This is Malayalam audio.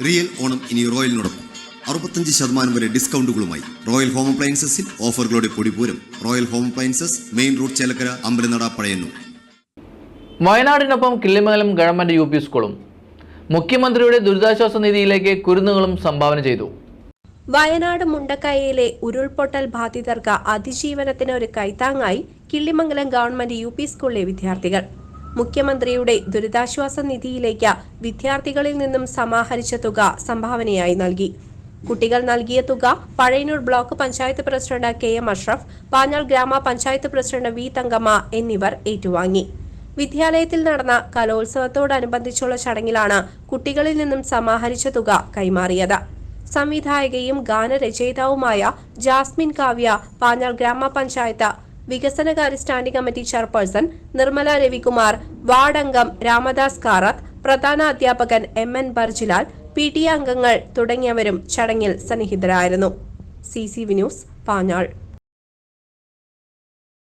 റിയൽ ഓണം ഇനി റോയലിനോടൊപ്പം. അറുപത്തഞ്ച് ശതമാനം വരെ ഡിസ്കൗണ്ടുകളുമായി റോയൽ ഹോം അപ്ലയൻസസിൽ ഓഫറുകളുടെ പൊടിപൂരം. Royal home appliances main road Chelakkara Ambalanada Pazhayannur. വയനാടിനൊപ്പം Killimangalam government U P സ്കൂളും. മുഖ്യമന്ത്രിയുടെ ദുരിതാശ്വാസ നിധിയിലേക്ക് കുരുന്നുകളും സംഭാവന ചെയ്തു. വയനാട് മുണ്ടക്കൈയിലെ ഉരുൾപൊട്ടൽ ബാധിതർക്ക് അതിജീവനത്തിന് ഒരു കൈത്താങ്ങായി കിള്ളിമംഗലം ഗവൺമെന്റ് യു പി സ്കൂളിലെ വിദ്യാർത്ഥികൾ. മുഖ്യമന്ത്രിയുടെ ദുരിതാശ്വാസ നിധിയിലേക്ക് വിദ്യാർത്ഥികളിൽ നിന്നും സമാഹരിച്ച തുക സംഭാവനയായി നൽകി. കുട്ടികൾ നൽകിയ തുക Pazhayanur block panchayat president K M Ashraf Panjal ഗ്രാമ പഞ്ചായത്ത് പ്രസിഡന്റ് വി തങ്കമ്മ എന്നിവർ ഏറ്റുവാങ്ങി. വിദ്യാലയത്തിൽ നടന്ന കലോത്സവത്തോടനുബന്ധിച്ചുള്ള ചടങ്ങിലാണ് കുട്ടികളിൽ നിന്നും സമാഹരിച്ച തുക കൈമാറിയത്. സംവിധായകയും ഗാനരചയിതാവുമായ ജാസ്മിൻ കാവ്യ പാഞ്ഞാൾ ഗ്രാമപഞ്ചായത്ത് വികസനകാര്യ standing committee chairperson Nirmala Ravikumar ward അംഗം രാമദാസ് കാറത്ത് പ്രധാന അധ്യാപകൻ M N Barjilal P T അംഗങ്ങൾ തുടങ്ങിയവരും ചടങ്ങിൽ സന്നിഹിതരായിരുന്നു. C C V news Panjal.